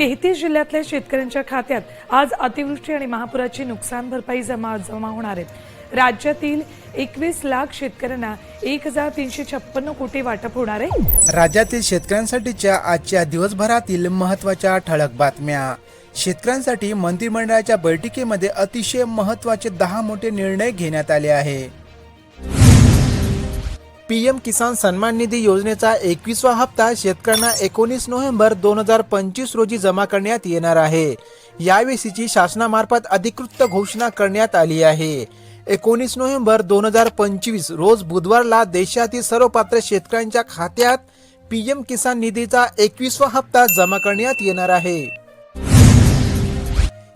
तेहतीस जिल्ह्यातल्या शेतकऱ्यांच्या खात्यात आज अतिवृष्टी आणि महापुराची नुकसान भरपाई जमा जमा होणार आहे. राज्यातील एकवीस लाख शेतकऱ्यांना एक हजार तीनशे छप्पन्न कोटी वाटप होणार आहे. राज्यातील शेतकऱ्यांसाठीच्या आजच्या दिवसभरातील महत्त्वाच्या ठळक बातम्या. शेतकऱ्यांसाठी मंत्रिमंडळाच्या बैठकीमध्ये अतिशय महत्त्वाचे दहा मोठे निर्णय घेण्यात आले आहे. पीएम किसान सन्मान निधी योजनेचा एकवीसवा हप्ता शेतकऱ्यांना एकोणीस नोव्हेंबर दोन हजार पंचवीस रोजी जमा करण्यात येणार आहे. यावेळीची शासनामार्फत अधिकृत घोषणा करण्यात आली आहे. एकोणीस नोव्हेंबर दोन हजार पंचवीस रोज बुधवारला देशातील सर्व पात्र शेतकऱ्यांच्या खात्यात पीएम किसान निधीचा एकवीसवा हप्ता जमा करण्यात येणार आहे.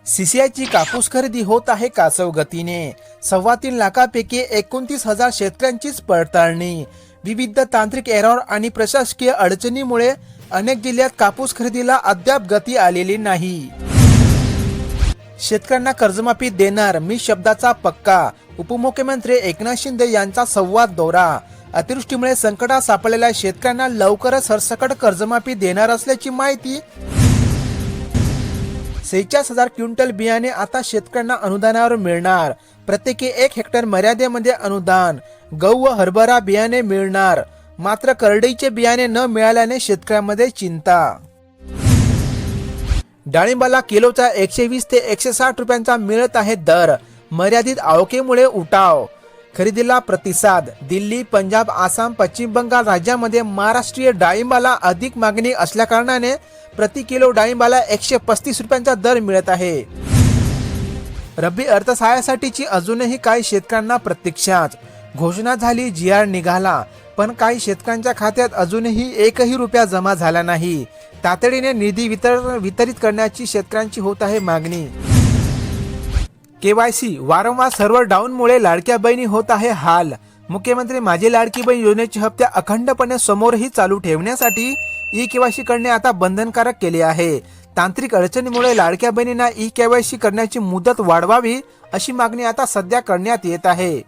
सीसीआयची कापूस खरेदी होत आहे कासव गतीने. सव्वा तीन लाखापैकी एकोणतीस हजार शेतकऱ्यांचीच पडताळणी. विविध तांत्रिक एरॉर आणि प्रशासकीय अडचणीमुळे अनेक जिल्ह्यात कापूस खरेदीला अद्याप गती आलेली नाही. शेतकऱ्यांना कर्जमाफी देणार मी शब्दाचा पक्का उपमुख्यमंत्री एकनाथ शिंदे यांचा संवाद दौरा. अतिवृष्टीमुळे संकटात सापडलेल्या शेतकऱ्यांना लवकरच सरसकट कर्जमाफी देणार असल्याची माहिती सेहेचाळीस हजार क्विंटल बियाणे आता शेतकऱ्यांना अनुदानावर मिळणार. प्रत्येकी एक हेक्टर मर्यादेमध्ये अनुदान. गहू व हरभरा बियाणे मिळणार. मात्र करडईचे बियाणे न मिळाल्याने शेतकऱ्यांमध्ये चिंता. डाळिंबाला किलोचा एकशे वीस ते एकशे साठ रुपयांचा मिळत आहे दर. मर्यादित आवकेमुळे उठाव. खरेदीला प्रतिसाद. दिल्ली पंजाब आसाम पश्चिम बंगाल राज्यामध्ये महाराष्ट्रीय डाळिंबाला अधिक मागणी असल्याकारणाने प्रति किलो डाळिंबाला एकशे पस्तीस रुपयांचा दर मिळत आहे. रब्बी अर्थसहाय्यासाठीची अजूनही काही शेतकऱ्यांना प्रतीक्षाच. घोषणा झाली जी आर निघाला. पण काही शेतकऱ्यांच्या खात्यात अजूनही एकही रुपया जमा झाला नाही. तातडीने निधी वितर वितरित करण्याची शेतकऱ्यांची होत आहे मागणी. केवायसी वारंवार सर्व्हर डाऊनमुळे लाडक्या बहिणी होत आहे हाल. मुख्यमंत्री माझी लाडकी बहीण योजनेचे हप्ते अखंडपणे समोरही चालू ठेवण्यासाठी ई केवायसी करणे आता बंधनकारक केले आहे. तांत्रिक अडचणीमुळे लाडक्या बहिणींना ई केवायसी करण्याची मुदत वाढवावी अशी मागणी आता सध्या करण्यात येत आहे.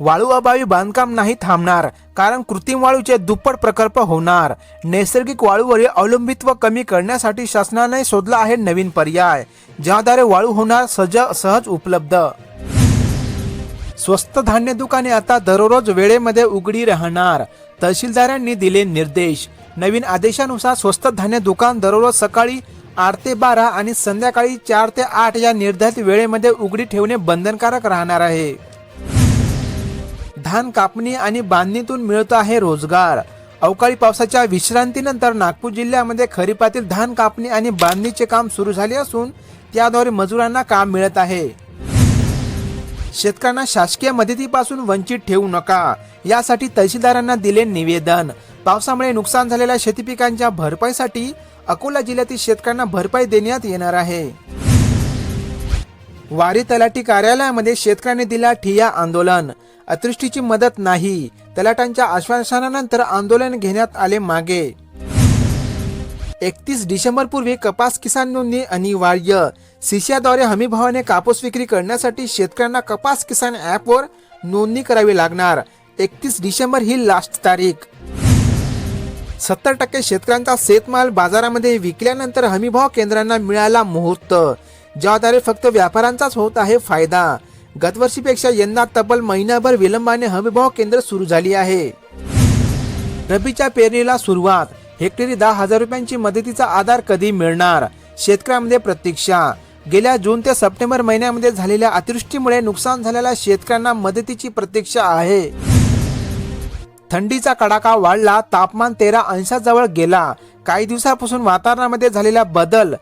वाळू अभावी बांधकाम नाही थांबणार कारण कृत्रिम वाळूचे दुप्पट प्रकल्प होणार. नैसर्गिक वाळूवरील अवलंबित्व कमी करण्यासाठी शासनाने शोधला आहे नवीन पर्याय ज्याद्वारे वाळू होणार सज सहज उपलब्ध. स्वस्त धान्य दुकाने आता दररोज वेळेमध्ये उघडी राहणार तहसीलदारांनी दिले निर्देश. नवीन आदेशानुसार स्वस्त धान्य दुकान दररोज सकाळी आठ ते बारा आणि संध्याकाळी चार ते आठ या निर्धारित वेळेमध्ये उघडी ठेवणे बंधनकारक राहणार आहे. धान कापणी आणि बांधणीतून मिळतो आहे रोजगार. अवकाळी पावसाच्या विश्रांतीनंतर नागपूर जिल्ह्यामध्ये खरीपातील धान कापणी आणि बांधणीचे काम सुरू झाले असून त्याद्वारे मजुरांना काम मिळत आहे. शेतकऱ्यांना शासकीय मदतीपासून वंचित ठेवू नका यासाठी तहसीलदारांना दिले निवेदन. पावसामुळे नुकसान झालेल्या शेतीपिकांच्या भरपाईसाठी अकोला जिल्ह्यातील शेतकऱ्यांना भरपाई देण्यात येणार आहे. वारी तलाठी कार्यालयामध्ये शेतकऱ्यांनी दिला ठिया आंदोलन. अतिवृष्टीची मदत नाही. तलाटांच्या आश्वासनानंतर आंदोलन घेण्यात आले मागे. एकतीस डिसेंबर पूर्वी कपास किसान नोंदणी अनिवार्य. सिशियाद्वारे हमीभावाने कापूस विक्री करण्यासाठी शेतकऱ्यांना कपास किसान ॲपवर नोंदणी करावी लागणार. एकतीस डिसेंबर ही लास्ट तारीख. सत्तर टक्के शेतकऱ्यांचा शेतमाल बाजारामध्ये विकल्यानंतर हमीभाव केंद्रांना मिळाला मुहूर्त. ज्याद्वारे फक्त व्यापाऱ्यांचाच होत आहे फायदा. गतवर्षीपेक्षा यंदा तब्बल महिनाभर विलंबाने हमीभाव केंद्र सुरू झाली आहे. रबीच्या पेरणीला सुरुवात. हेक्टरी दहा हजार रुपयांची मदतीचा आधार कधी मिळणार शेतकऱ्यांमध्ये प्रतीक्षा. गेल्या जून ते सप्टेंबर महिन्यामध्ये झालेल्या अतिवृष्टीमुळे नुकसान झालेल्या शेतकऱ्यांना मदतीची प्रतीक्षा आहे. थंडीचा कडाका वाढला तापमान तेरा अंशाजवळ गेला. काही दिवसापासून वातावरणामध्ये झालेला बदल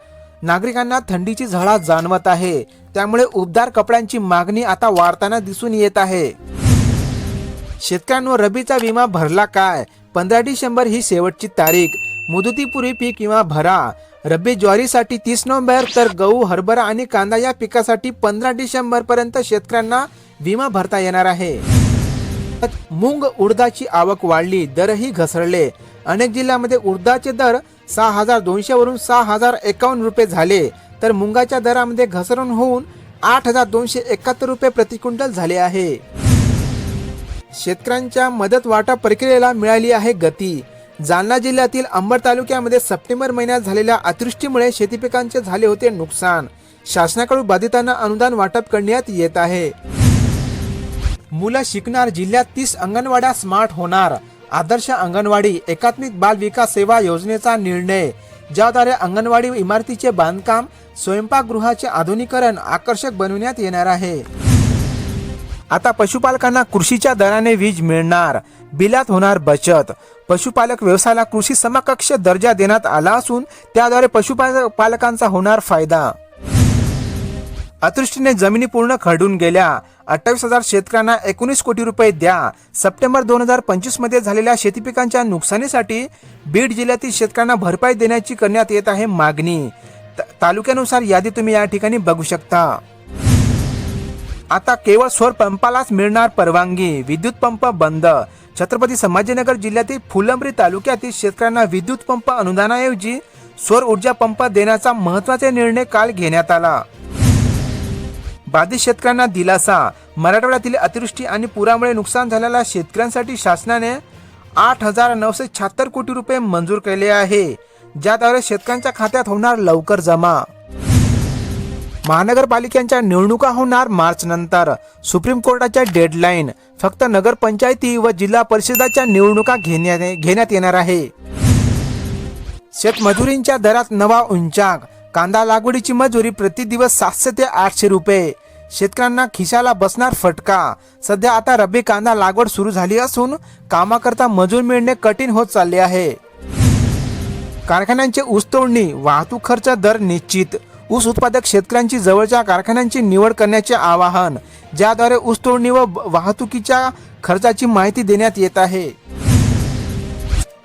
नागरिकांना थंडीची झळा जाणवत आहे. त्यामुळे उबदार कपड्यांची मागणी आता वाढताना दिसून येत आहे. शेतकऱ्यांवर रबीचा विमा भरला काय? पंधरा डिसेंबर ही शेवटची तारीख. मुदतीपूर्वी पीक विमा भरा. रब्बी ज्वारीसाठी तीस नोव्हेंबर तर गहू हरभरा आणि कांदा या पिकासाठी पंधरा डिसेंबर पर्यंत शेतकऱ्यांना विमा भरता येणार आहे. मूंग उडदाची आवक वाढली दरही घसरले. अनेक जिल्ह्यामध्ये उर्दाचे दर सहा हजार दोनशे वरून सहा हजार एकावन्न रुपये झाले. तर मुंगाच्या दरामध्ये घसरण होऊन आठ हजार दोनशे एकाहत्तर रुपये प्रतिक्विंटल झाले आहे. शेतकऱ्यांच्या मदत वाटप प्रक्रियेला मिळाली आहे गती. जालना जिल्ह्यातील अंबड तालुक्यामध्ये सप्टेंबर महिन्यात झालेल्या अतिवृष्टीमुळे शेती पिकांचे झाले होते नुकसान. शासनाकडून बाधितांना अनुदान वाटप करण्यात येत आहे. मुलं शिकणार जिल्ह्यात तीस अंगणवाड्या स्मार्ट होणार. आदर्श अंगणवाडी एकात्मिक बाल विकास सेवा योजनेचा निर्णय. ज्याद्वारे अंगणवाडी इमारतीचे बांधकाम स्वयंपाकगृहाचे आधुनिकरण आकर्षक बनविण्यात येणार आहे. आता पशुपालकांना कृषीच्या दराने वीज मिळणार. बिलात होणार बचत. पशुपालक व्यवसायाला कृषी समकक्ष दर्जा देण्यात आला असून त्याद्वारे पशुपालकांचा पालकांचा होणार फायदा. अतृष्टीने जमिनी पूर्ण खरडून गेल्या. अठ्ठावीस हजार शेतकऱ्यांना एकोणीस कोटी रुपये द्या. सप्टेंबर दोन हजार पंचवीसमध्ये झालेल्या शेती पिकांच्या नुकसानीसाठी बीड जिल्ह्यातील शेतकऱ्यांना भरपाई देण्याची करण्यात येत आहे मागणी. त- तालुक्यानुसार यादी तुम्ही या ठिकाणी बघू शकता. आता केवळ सौर पंपालाच मिळणार परवानगी. विद्युत पंप बंद. छत्रपती संभाजीनगर जिल्ह्यातील फुलंब्री तालुक्यातील शेतकऱ्यांना विद्युत पंप अनुदानाऐवजी सौर ऊर्जा पंप देण्याचा महत्त्वाचा निर्णय काल घेण्यात आला. बाधित शेतकऱ्यांना दिलासा. मराठवाड्यातील अतिवृष्टी आणि पुरामुळे नुकसान झालेल्या शेतकऱ्यांसाठी शासनाने आठ हजार नऊशे शहात्तर कोटी रुपये मंजूर केले आहे. ज्याद्वारे शेतकऱ्यांच्या खात्यात होणार लवकर जमा. महानगरपालिकांच्या निवडणुका होणार मार्च नंतर. सुप्रीम कोर्टाच्या डेडलाईन. फक्त नगरपंचायती व जिल्हा परिषदाच्या निवडणुका घेण्यात घेण्यात येणार आहे. शेतमजुरींच्या दरात नवा उंचाक कांदा लागवडीची मजुरी प्रति दिवस सातशे ते आठशे रुपये. शेतकऱ्यांना खिशाला बसणार फटका. सध्या आता रब्बी कांदा लागवड सुरू झाली असून कामाकरता मजूर मिळणे कठीण होत चालले आहे. कारखान्यांचे ऊस तोडणी वाहतूक खर्च दर निश्चित. ऊस उत्पादक शेतकऱ्यांची जवळच्या कारखान्यांची निवड करण्याचे आवाहन ज्याद्वारे ऊस तोडणी व वाहतुकीच्या खर्चाची माहिती देण्यात येत आहे.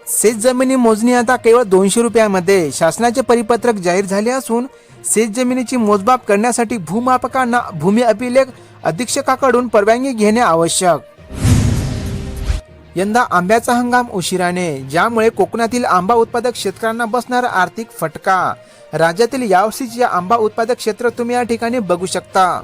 शेत जमिनी मोजणी आता केवळ दोनशे रुपयामध्ये. शासनाचे परिपत्रक जाहीर झाले असून शेत जमिनीची मोजमाप करण्यासाठी भूमापकांना भूमी अभिलेख अधीक्षकाकडून परवानगी घेणे आवश्यक. यंदा आंब्याचा हंगाम उशिराने ज्यामुळे कोकणातील आंबा उत्पादक शेतकऱ्यांना बसणार आर्थिक फटका. राज्यातील यावर्षीचे आंबा उत्पादक क्षेत्र तुम्ही या ठिकाणी बघू शकता.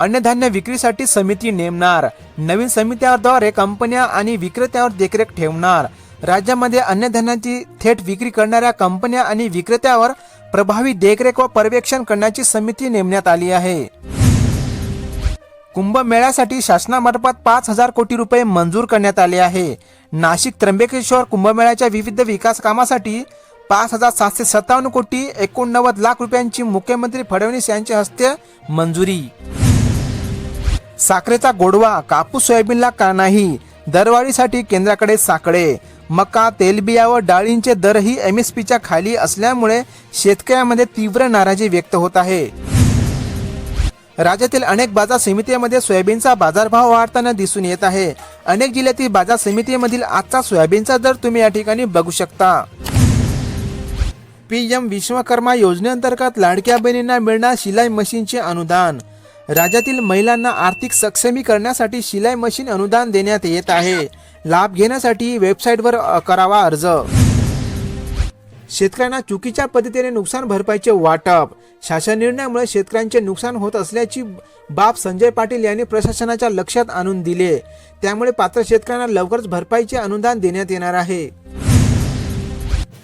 अन्नधान्य विक्रीसाठी समिती नेमणार. नवीन समित्याद्वारे कंपन्या आणि विक्रेत्यावर देखरेख ठेवणार. राज्यामध्ये अन्नधान्याची थेट विक्री करणाऱ्या कंपन्या आणि विक्रेत्यावर प्रभावी देखरेख व पर्यवेक्षण करण्याची समिती नेमण्यात आली आहे. कुंभमेळ्यासाठी शासनामार्फत पाच हजार कोटी रुपये मंजूर करण्यात आले आहे. नाशिक त्र्यंबकेश्वर कुंभमेळ्याच्या विविध विकास कामासाठी पाच हजार सातशे सत्तावन्न कोटी एकोणनव्वद लाख रुपयांची मुख्यमंत्री फडणवीस यांच्या हस्ते मंजुरी. साखरेचा गोडवा कापूस सोयाबीनला का नाही? दरवाढीसाठी केंद्राकडे साकडे. मका तेलबिया व डाळींचे दरही एम एस पीच्या खाली असल्यामुळे शेतकऱ्यांमध्ये तीव्र नाराजी व्यक्त होत आहे. राज्यातील अनेक बाजार समितीमध्ये सोयाबीनचा बाजारभाव वाढताना दिसून येत आहे. अनेक जिल्ह्यातील बाजार समितीमधील आजचा सोयाबीनचा दर तुम्ही या ठिकाणी बघू शकता. पी एम विश्वकर्मा योजनेअंतर्गत लाडक्या बहिणींना मिळणार शिलाई मशीनचे अनुदान. राज्यातील महिलांना आर्थिक सक्षमी करण्यासाठी शिलाई मशीन अनुदान देण्यात येत आहे. लाभ घेण्यासाठी वेबसाईटवर करावा अर्ज. शेतकऱ्यांना चुकीच्या पद्धतीने नुकसान भरपाईचे वाटप. शासन निर्णयामुळे शेतकऱ्यांचे नुकसान होत असल्याची बाब संजय पाटील यांनी प्रशासनाच्या लक्षात आणून दिले. त्यामुळे पात्र शेतकऱ्यांना लवकरच भरपाईचे अनुदान देण्यात येणार आहे.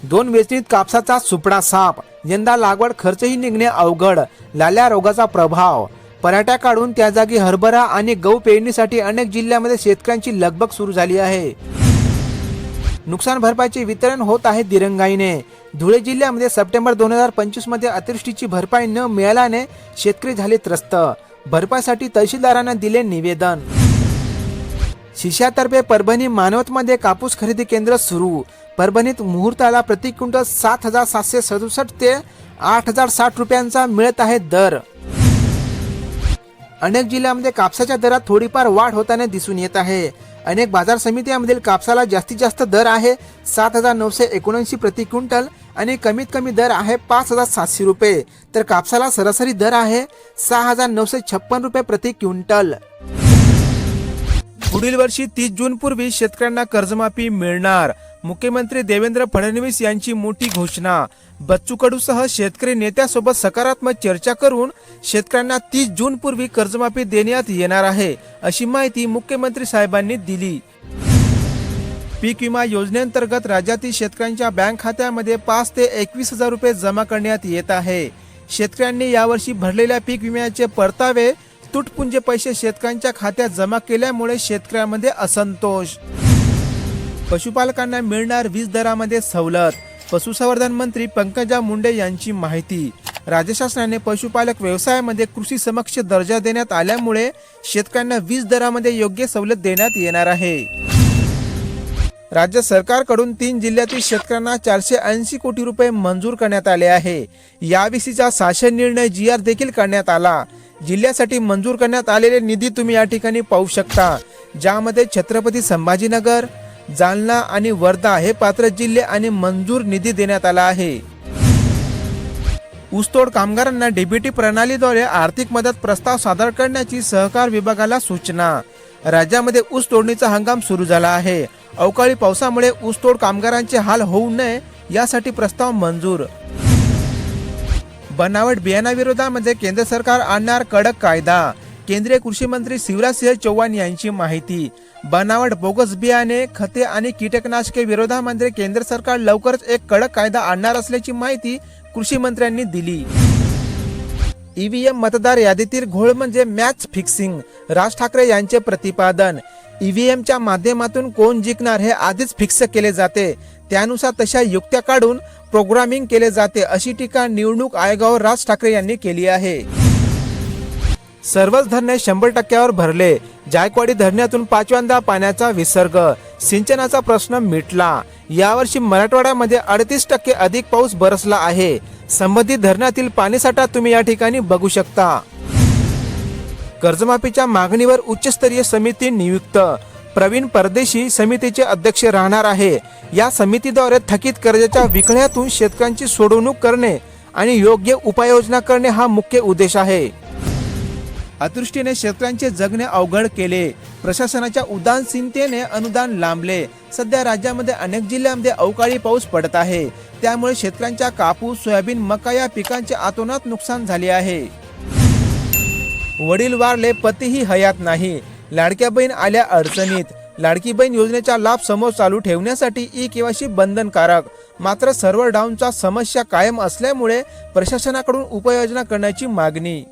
दोन वेचणीत कापसाचा सुपडा साप. यंदा लागवड खर्चही निघणे अवघड. लाल्या रोगाचा प्रभाव. पराठ्या काढून त्या जागी हरभरा आणि गहू पेरणीसाठी अनेक जिल्ह्यामध्ये शेतकऱ्यांची लगबग सुरू झाली आहे. नुकसान भरपाईचे वितरण होत आहे दिरंगाईने. धुळे जिल्ह्यामध्ये सप्टेंबर दोन हजार पंचवीसमध्ये अतिवृष्टीची भरपाई न मिळाल्याने शेतकरी झाले त्रस्त. भरपाईसाठी तहसीलदारांना दिले निवेदन. शिष्यातर्फे परभणी मानवतमध्ये कापूस खरेदी केंद्र सुरू. परभणीत मुहूर्ताला प्रति क्विंटल सात हजार सातशे सदुसष्ट ते आठ हजार साठ रुपयांचा मिळत आहे दर. अनेक जिल्ह्यामध्ये कापसाच्या दरात थोडीफार वाढ होताना दिसून येत आहे. अनेक बाजार समित्यांमधील कापसाला जास्तीत जास्त दर आहे सात हजार नऊशे एकोणऐंशी प्रति क्विंटल आणि कमीत कमी दर आहे पाच हजार सातशे रुपये. तर कापसाला सरासरी दर आहे सहा हजार नऊशे छप्पन रुपये प्रति क्विंटल. पुढील वर्षी तीस जून पूर्वी शेतकऱ्यांना कर्जमाफी मिळणार. मुख्यमंत्री देवेंद्र फडणवीस यांची मोठी घोषणा. बच्चू कडूसह शेतकरी नेत्यासोबत सकारात्मक चर्चा करून शेतकऱ्यांना तीस जून पूर्वी कर्जमाफी देण्यात येणार आहे अशी माहिती मुख्यमंत्री साहेबांनी दिली. पीक विमा योजनेअंतर्गत राज्यातील शेतकऱ्यांच्या बँक खात्यामध्ये पाच ते एकवीस हजार रुपये जमा करण्यात येत आहे. शेतकऱ्यांनी यावर्षी भरलेल्या पीक विम्याचे परतावे तुटपुंजे पैसे शेतकऱ्यांच्या खात्यात जमा केल्यामुळे शेतकऱ्यांमध्ये असंतोष. पशुपालकांना मिळणार वीज दरामध्ये सवलत. पशुसंवर्धन मंत्री पंकजा मुंडे यांची माहिती. राज्य शासनाने पशुपालक व्यवसायामध्ये कृषी समक्ष दर्जा देण्यात आल्यामुळे शेतकऱ्यांना वीज दरामध्ये योग्य सवलत देण्यात येणार आहे. राज्य सरकारकडून तीन जिल्ह्यातील शेतकऱ्यांना चारशे ऐंशी कोटी रुपये मंजूर करण्यात आले आहे. याविषयीचा शासन निर्णय जी आर देखील करण्यात आला. जिल्ह्यासाठी मंजूर करण्यात आलेले निधी तुम्ही या ठिकाणी पाहू शकता. ज्यामध्ये छत्रपती संभाजीनगर जालना आणि वर्धा हे पात्र जिल्हे आणि मंजूर निधी देण्यात आला आहे. ऊसतोड कामगारांना डीबीटी प्रणालीद्वारे आर्थिक मदत प्रस्ताव सादर करण्याची सहकार विभागाला सूचना. राज्यामध्ये ऊस तोडणीचा हंगाम सुरू झाला आहे. अवकाळी पावसामुळे ऊसतोड कामगारांचे हाल होऊ नये यासाठी प्रस्ताव मंजूर. बनावट बियाणाविरोधामध्ये केंद्र सरकार आणणार कडक कायदा. केंद्रीय कृषी मंत्री शिवराज सिंह चौहान यांची माहिती. बनावट बोगस बियाणे खते आणि कीटकनाशके विरोधामध्ये केंद्र सरकार लवकरच एक कडक कायदा आणणार असल्याची माहिती कृषी मंत्र्यांनी दिली. ईव्हीएम मतदार यादीतील घोळ म्हणजे मॅच फिक्सिंग राज ठाकरे यांचे प्रतिपादन. ईव्हीएमच्या माध्यमातून कोण जिंकणार हे आधीच फिक्स केले जाते. त्यानुसार तशा युक्त्या काढून प्रोग्रामिंग केले जाते अशी टीका निवडणूक आयोगावर राज ठाकरे यांनी केली आहे. सर्वच धरणे शंभर टक्क्यावर भरले. जायकवाडी धरणातून पाचव्यांदा पाण्याचा विसर्ग. सिंचनाचा प्रश्न मिटला. यावर्षी मराठवाड्यामध्ये अडतीस टक्के अधिक पाऊस बरसला आहे. संबंधित धरणातील पाणीसाठा तुम्ही या ठिकाणी बघू शकता. कर्जमाफीच्या मागणीवर उच्चस्तरीय समिती नियुक्त. प्रवीण परदेशी समितीचे अध्यक्ष राहणार आहे. या समितीद्वारे थकीत कर्जाच्या विकण्यातून शेतकऱ्यांची सोडवणूक करणे आणि योग्य उपाययोजना करणे हा मुख्य उद्देश आहे. अतृष्टीने शेतकऱ्यांचे जगणे अवघड केले. प्रशासनाच्या उदासीनतेने अनुदान लांबले. सध्या राज्यामध्ये अनेक जिल्ह्यांमध्ये अवकाळी पाऊस पडत आहे. त्यामुळे शेतकऱ्यांच्या कापूस सोयाबीन मका या पिकांचे आतोनात नुकसान झाले आहे. वडील वारले पतीही हयात नाही. लाडक्या बहीण आल्या अडचणीत. लाडकी बहीण योजनेचा लाभ समोर चालू ठेवण्यासाठी ई केवायसी बंधनकारक. मात्र सर्व्हर डाऊनचा समस्या कायम असल्यामुळे प्रशासनाकडून उपाययोजना करण्याची मागणी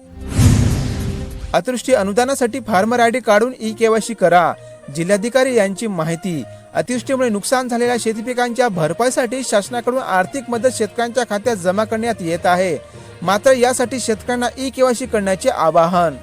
अतिवृष्टी अनुदानासाठी फार्मर आय डी काढून ई केवायसी करा. जिल्हाधिकारी यांची माहिती. अतिवृष्टीमुळे नुकसान झालेल्या शेतीपिकांच्या भरपाईसाठी शासनाकडून आर्थिक मदत शेतकऱ्यांच्या खात्यात जमा करण्यात येत आहे. मात्र यासाठी शेतकऱ्यांना ई केवायसी करण्याचे आवाहन.